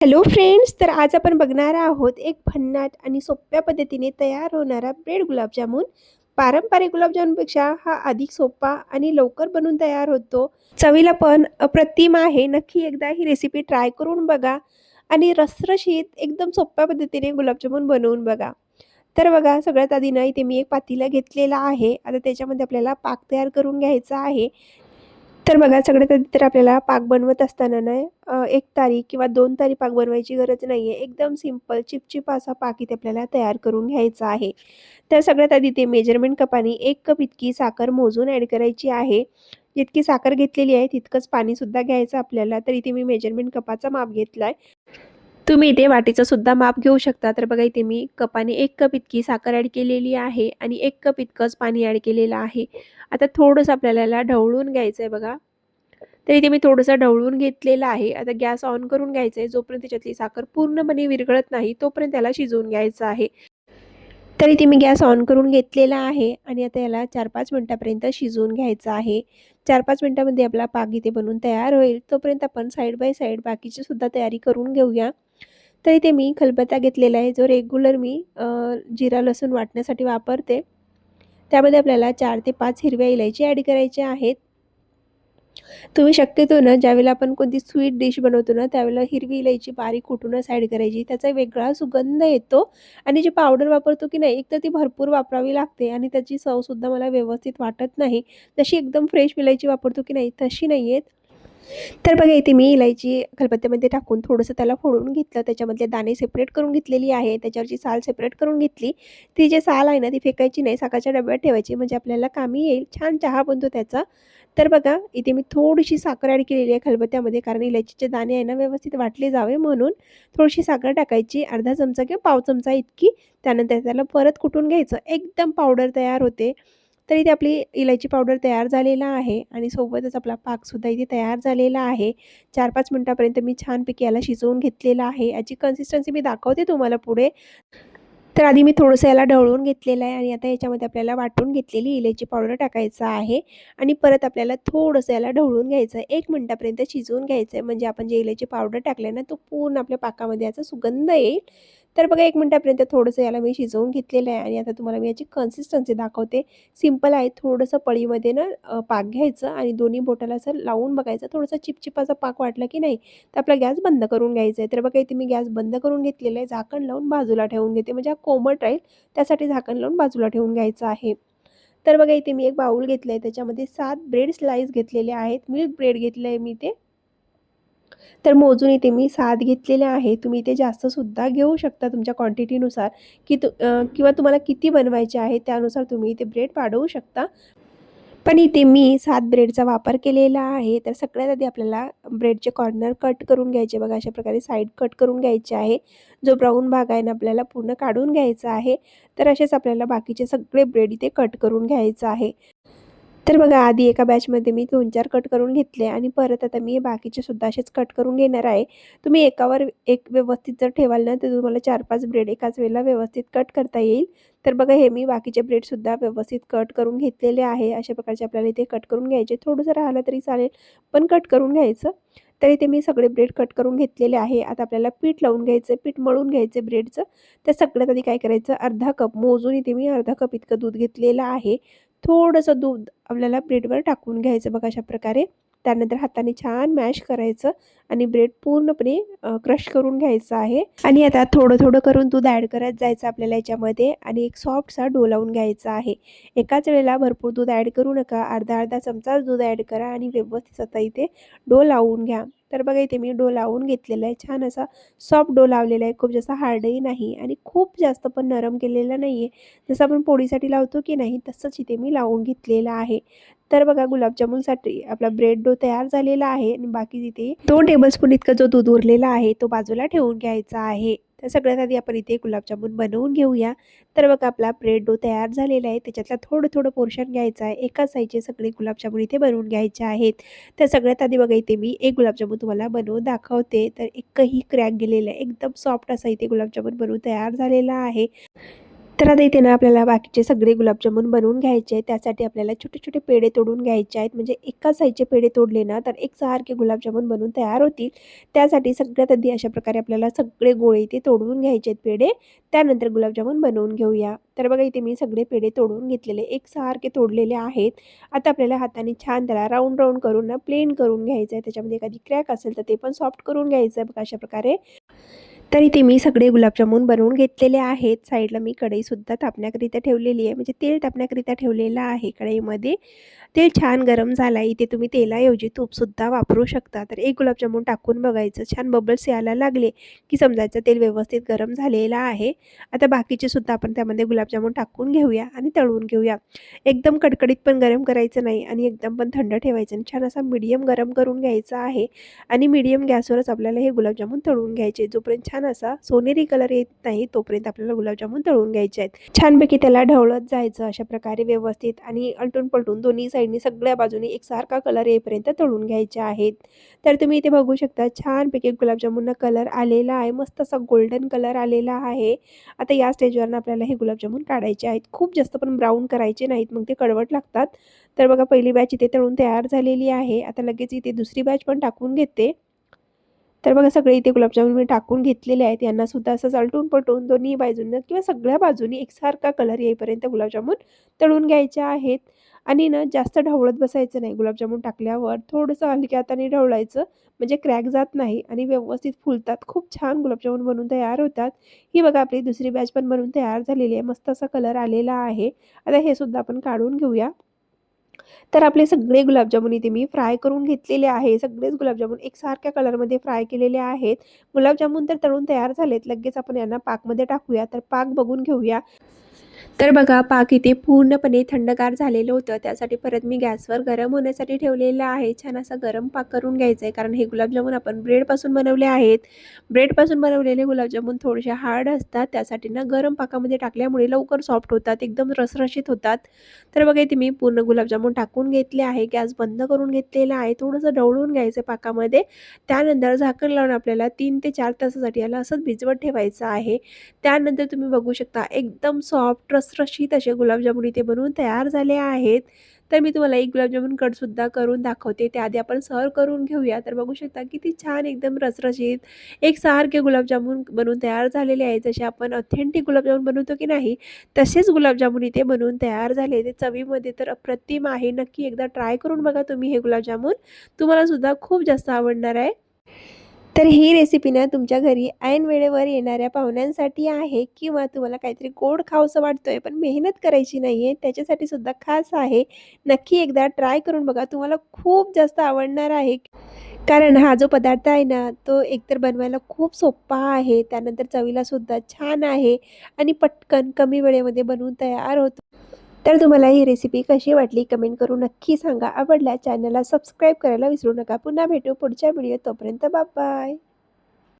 Hello friends तर आज आपण बघणार आहोत एक भन्नाट आणि सोप्या पद्धतीने तयार होणारा ब्रेड गुलाबजामुन. पारंपरिक गुलाबजामुनपेक्षा हा अधिक सोपा आणि लवकर बनून तयार होतो. चवीला पण अप्रतिम आहे. नक्की एकदा ही रेसिपी ट्राय करून बघा आणि रसरशीत एकदम सोप्या पद्धतीने गुलाबजामुन बनवून बघा. तर बघा सगळ्यात आधी ना इथे मी एक पातीला घेतलेला आहे. आता त्याच्यामध्ये आपल्याला पाक तयार करून घ्यायचा आहे. तर बघा सगळ्यात आधी तर आपल्याला पाक बनवत असताना ना एक तारी किंवा दोन तारी पाक बनवायची गरज नाही आहे एकदम सिंपल चिपचिप असा पाक इथे आपल्याला तयार करून घ्यायचा आहे. तर सगळ्यात आधी ते मेजरमेंट कपाने एक कप इतकी साखर मोजून ॲड करायची आहे. जितकी साखर घेतलेली आहे तितकंच पाणीसुद्धा घ्यायचं आपल्याला. तर इथे मी मेजरमेंट कपाचा माप घेतला आहे तुम्ही इथे वाटीचं सुद्धा माप घेऊ शकता. तर बघा इथे मी कपाने एक कप इतकी साखर ॲड केलेली आहे आणि एक कप इतकंच पाणी ॲड केलेलं आहे. आता थोडंसं आपल्याला याला ढवळून घ्यायचं आहे बघा. तर इथे मी थोडंसं ढवळून घेतलेलं आहे. आता गॅस ऑन करून घ्यायचं आहे जोपर्यंत त्याच्यातली साखर पूर्णपणे विरघळत नाही तोपर्यंत त्याला शिजवून घ्यायचं आहे. तर इथे मी गॅस ऑन करून घेतलेला आहे आणि आता याला चार पाच मिनटापर्यंत शिजवून घ्यायचं आहे. चार पाच मिनटामध्ये आपला पाक इथे बनवून तयार होईल. तोपर्यंत आपण साईड बाय साईड बाकीची सुद्धा तयारी करून घेऊया. तर इथे मी खलबत्ता घेतलेला आहे जो रेग्युलर मी जिरा लसूण वाटण्यासाठी वापरते. त्यामध्ये आपल्याला चार ते पाच हिरव्या इलायची ॲड करायच्या आहेत. तुम्ही शक्यतो ना ज्यावेळेला आपण कोणती स्वीट डिश बनवतो ना त्यावेळेला हिरवी इलायची बारीक कुठूनच ॲड करायची. त्याचा वेगळा सुगंध येतो आणि जी पावडर वापरतो की नाही एक तर ती भरपूर वापरावी लागते आणि त्याची चवसुद्धा मला व्यवस्थित वाटत नाही. जशी एकदम फ्रेश इलायची वापरतो की नाही तशी नाही आहेत तर बघा इथे मी इलायची खलबत्त्यामध्ये टाकून थोडंसं त्याला फोडून घेतलं. त्याच्यामधले दाणे सेपरेट करून घेतलेली आहे. त्याच्यावरची साल सेपरेट करून घेतली. ती जे साल आहे ना ती फेकायची नाही. साखरच्या डब्यात ठेवायची. म्हणजे आपल्याला कामी येईल. छान चहा बनतो त्याचा. तर बघा इथे मी थोडीशी साखर ॲड केलेली आहे खलबत्त्यामध्ये. कारण इलायचीचे दाणे आहे ना व्यवस्थित वाटले जावे म्हणून थोडीशी साखर टाकायची. अर्धा चमचा किंवा पाव चमचा इतकी. त्यानंतर त्याला परत कुटून घ्यायचं? एकदम पावडर तयार होते. तर इथे आपली इलायची पावडर तयार झालेला आहे आणि सोबतच आपला पाकसुद्धा इथे तयार झालेला आहे. चार पाच मिनटापर्यंत मी छानपैकी याला शिजवून घेतलेला आहे. याची कन्सिस्टन्सी मी दाखवते तुम्हाला पुढे. तर आधी मी थोडंसं याला ढवळून घेतलेलं आहे आणि आता याच्यामध्ये आपल्याला वाटून घेतलेली इलायची पावडर टाकायचं आहे. आणि परत आपल्याला थोडंसं याला ढवळून घ्यायचं आहे. एक मिनटापर्यंत शिजवून घ्यायचं आहे. म्हणजे आपण जे इलायची पावडर टाकलं ना तो पूर्ण आपल्या पाकामध्ये याचा सुगंध येईल. तर बघा एक मिनटापर्यंत थोडंसं याला मी शिजवून घेतलेलं आहे आणि आता तुम्हाला मी याची कन्सिस्टन्सी दाखवते. सिंपल आहे थोडंसं पळीमध्ये ना पाक घ्यायचं आणि दोन्ही बोटाला असं लावून बघायचं. थोडंसं चिपचिपाचा पाक वाटला की नाही तर आपला गॅस बंद करून घ्यायचा आहे. तर बघा इथे मी गॅस बंद करून घेतलेलं आहे. झाकण लावून बाजूला ठेवून घेते. म्हणजे हा कोमट राहील त्यासाठी झाकण लावून बाजूला ठेवून घ्यायचं आहे. तर बघा इथे मी एक बाऊल घेतलं आहे त्याच्यामध्ये सात ब्रेड स्लाईस घेतलेले आहेत. मिल्क ब्रेड घेतलं आहे मी ते. तर मोजून इथे मी सात घेतलेले आहे. तुम्ही इथे जास्तसुद्धा घेऊ शकता तुमच्या क्वांटिटीनुसार की तु किंवा तुम्हाला किती बनवायचे आहे त्यानुसार तुम्ही इथे ब्रेड वाढवू शकता. पण इथे मी सात ब्रेडचा वापर केलेला आहे. तर सगळ्यात आधी आपल्याला ब्रेडचे कॉर्नर कट करून घ्यायचे बघा. अशा प्रकारे साईड कट करून घ्यायचे आहे. जो ब्राऊन भाग आहे ना आपल्याला पूर्ण काढून घ्यायचा आहे. तर असेच आपल्याला बाकीचे सगळे ब्रेड इथे कट करून घ्यायचं आहे. तर बघा आधी एका बॅचमध्ये मी दोन चार कट करून घेतले आणि परत आता मी बाकीचे सुद्धा असेच कट करून घेणार आहे. तुम्ही एकावर एक व्यवस्थित जर ठेवाल ना तर तुम्हाला चार पाच ब्रेड एकाच वेळेला व्यवस्थित कट करता येईल. तर बघा हे मी बाकीचे ब्रेडसुद्धा व्यवस्थित कट करून घेतलेले आहे. अशा प्रकारचे आपल्याला इथे कट करून घ्यायचे. थोडंसं राहिलं तरी चालेल पण कट करून घ्यायचं. तर इथे मी सगळे ब्रेड कट करून घेतलेले आहे. आता आपल्याला पीठ लावून घ्यायचं पीठ मळून घ्यायचं ब्रेडचं तर सगळ्यात आधी काय करायचं? अर्धा कप मोजून इथे मी अर्धा कप इतकं दूध घेतलेलं आहे. थोडंसं दूध आपल्याला ब्रेडवर टाकून घ्यायचं बघा अशा प्रकारे. त्यानंतर हाताने छान मॅश करायचं आणि ब्रेड पूर्णपणे क्रश करून घ्यायचं आहे. आणि आता थोडं थोडं करून दूध ॲड करत जायचं आपल्याला याच्यामध्ये आणि एक सॉफ्टसा डो लावून घ्यायचा आहे. एकाच वेळेला भरपूर दूध ॲड करू नका. अर्धा अर्धा चमचाच दूध ॲड करा आणि व्यवस्थित आता इथे डो लावून घ्या. तर बघा इथे मी डो लावून घेतलेला आहे. छान असा सॉफ्ट डो लावलेला आहे. खूप जास्त हार्डही नाही आणि खूप जास्त पण नरम केलेला नाही आहे जसं आपण पोळीसाठी लावतो की नाही तसंच इथे मी लावून घेतलेलं आहे. तर बघा गुलाबजामुनसाठी आपला ब्रेड डो तयार झालेला आहे आणि बाकी तिथे दोन टेबलस्पून इतका जो दूध उरलेला आहे तो बाजूला ठेवून घ्यायचा आहे. तर सगळ्यात आधी आपण इथे गुलाबजामुन बनवून घेऊया. तर बघा आपला ब्रेड डो तयार झालेला आहे. त्याच्यातला थोडं थोडं पोर्शन घ्यायचं आहे. एका साईजचे सगळे गुलाबजामुन इथे बनवून घ्यायचे आहेत. तर सगळ्यात आधी बघा इथे मी एक गुलाबजामुन तुम्हाला बनवून दाखवते. तर एकही क्रॅक गेलेलं आहे. एकदम सॉफ्ट असा इथे गुलाबजामुन बनवून तयार झालेला आहे. तर आता इथे ना आपल्याला बाकीचे सगळे गुलाबजामुन बनवून घ्यायचे आहेत. त्यासाठी आपल्याला छोटे छोटे पेढे तोडून घ्यायचे आहेत. म्हणजे एका साईजचे पेढे तोडले ना तर एक सारखे गुलाबजामुन बनवून तयार होतील. त्यासाठी सगळ्यात आधी अशा प्रकारे आपल्याला सगळे गोळे इथे तोडून घ्यायचे आहेत पेढे. त्यानंतर गुलाबजामून बनवून घेऊया. तर बघा इथे मी सगळे पेढे तोडून घेतलेले एक सारखे तोडलेले आहेत. आता आपल्याला हाताने छान त्याला राऊंड राऊंड करून ना प्लेन करून घ्यायचं आहे. त्याच्यामध्ये एखादी क्रॅक असेल तर ते पण सॉफ्ट करून घ्यायचं आहे बघा अशा प्रकारे. तर इथे मी सगळे गुलाबजामुन बनवून घेतलेले आहेत. साईडला मी कढईसुद्धा तापण्याकरिता ठेवलेली आहे. म्हणजे तेल तापण्याकरिता ठेवलेलं आहे कढईमध्ये. तेल छान गरम झालं आहे इथे तुम्ही तेलाऐवजी तूपसुद्धा वापरू शकता. तर एक गुलाबजामुन टाकून बघायचं. छान बबल्स यायला लागले की समजायचं तेल व्यवस्थित गरम झालेलं आहे. आता बाकीचे सुद्धा आपण त्यामध्ये गुलाबजामुन टाकून घेऊया आणि तळून घेऊया. एकदम कडकडीत पण गरम करायचं नाही आणि एकदम पण थंड ठेवायचं आणि छान असा मीडियम गरम करून घ्यायचा आहे. आणि मीडियम गॅसवरच आपल्याला हे गुलाबजामुन तळून घ्यायचे. जोपर्यंत छान असा सोनेरी कलर येत नाही तोपर्यंत आपल्याला गुलाबजामुन तळून घ्यायचे आहेत. छानपैकी त्याला ढवळत जायचं अशा प्रकारे व्यवस्थित आणि अलटून पलटून दोन्ही साईडनी सगळ्या बाजूने एकसारखा कलर येईपर्यंत तळून घ्यायचे आहेत. तर तुम्ही इथे बघू शकता छानपैकी गुलाबजामुनला कलर आलेला आहे मस्त असा गोल्डन कलर आलेला आहे. आता या स्टेजवरनं आपल्याला हे गुलाबजामुन काढायचे आहेत. खूप जास्त पण ब्राऊन करायचे नाहीत मग ते कडवट लागतात. तर बघा पहिली बॅच इथे तळून तयार झालेली आहे. आता लगेच इथे दुसरी बॅच पण टाकून घेते. तर बघा सगळे इथे गुलाबजामुन मी टाकून घेतलेले आहेत. यांनासुद्धा असं चालटून पलटून दोन्ही बाजूनं किंवा सगळ्या बाजूनी एकसारखा कलर येईपर्यंत गुलाबजामुन तळून घ्यायचे आहेत. आणि ना जास्त ढवळत बसायचं नाही गुलाबजामुन टाकल्यावर. थोडंसं हलक्या हाताने ढवळायचं म्हणजे क्रॅक जात नाही आणि व्यवस्थित फुलतात. खूप छान गुलाबजामुन बनवून तयार होतात. ही बघा आपली दुसरी बॅच पण बनवून तयार झालेली आहे. मस्त असा कलर आलेला आहे. आता हे सुद्धा आपण काढून घेऊया. तर आपले सगळे गुलाबजामुन इथे मी फ्राय करून घेतलेले आहे सगळेच गुलाबजामुन एकसारख्या कलरमध्ये फ्राय केलेले आहेत. गुलाबजामुन तर तळून तयार झालेत. लगेच आपण यांना पाकमध्ये टाकूया. तर पाक बघून घेऊया. तर बघा पाक इथे पूर्णपणे थंडगार झालेलं होतं. त्यासाठी परत मी गॅसवर गरम होण्यासाठी ठेवलेलं आहे. छान असा गरम पाक करून घ्यायचा आहे कारण हे गुलाबजामुन आपण ब्रेडपासून बनवले आहेत. ब्रेडपासून बनवलेले गुलाबजामुन थोडेसे हार्ड असतात. त्यासाठी ना गरम पाकामध्ये टाकल्यामुळे लवकर सॉफ्ट होतात. एकदम रसरशीत होतात. तर बघा इथे मी पूर्ण गुलाबजामुन टाकून घेतले आहे. गॅस बंद करून घेतलेला आहे. थोडंसं ढवळून घ्यायचं पाकामध्ये. त्यानंतर झाकण लावून आपल्याला तीन ते चार तासासाठी याला असंच भिजवत ठेवायचं आहे. त्यानंतर तुम्ही बघू शकता एकदम सॉफ्ट रसरशीत असे गुलाबजामुन इथे बनवून तयार झाले आहेत. तर मी तुम्हाला एक गुलाबजामुन कटसुद्धा करून दाखवते. त्याआधी आपण सर्व करून घेऊया. तर बघू शकता किती छान एकदम रसरशीत एकसारखे गुलाबजामुन बनवून तयार झालेले आहेत. जसे आपण ऑथेंटिक गुलाबजामुन बनवतो की नाही तसेच गुलाबजामुन इथे बनवून तयार झाले ते चवीमध्ये तर अप्रतिम आहे. नक्की एकदा ट्राय करून बघा तुम्ही हे गुलाबजामुन. तुम्हाला सुद्धा खूप जास्त आवडणार आहे. तर ही रेसिपी ना तुमच्या घरी ऐन वेळेवर येणाऱ्या पाहुण्यांसाठी आहे किंवा तुम्हाला काहीतरी गोड खावंसं वाटतोय पण मेहनत करायची नाही आहे त्याच्यासाठी सुद्धा खास आहे. नक्की एकदा ट्राय करून बघा. तुम्हाला खूप जास्त आवडणार आहे. कारण हा जो पदार्थ आहे ना तो एकतर बनवायला खूप सोपा आहे त्यानंतर चवीला सुद्धा छान आहे आणि पटकन कमी वेळेमध्ये बनवून तयार होतो. तर तुम्हाला ही रेसिपी कशी वाटली कमेंट करून नक्की सांगा. आवडल्या चॅनलला सबस्क्राईब करायला विसरू नका. पुन्हा भेटू पुढच्या व्हिडिओ तोपर्यंत बाय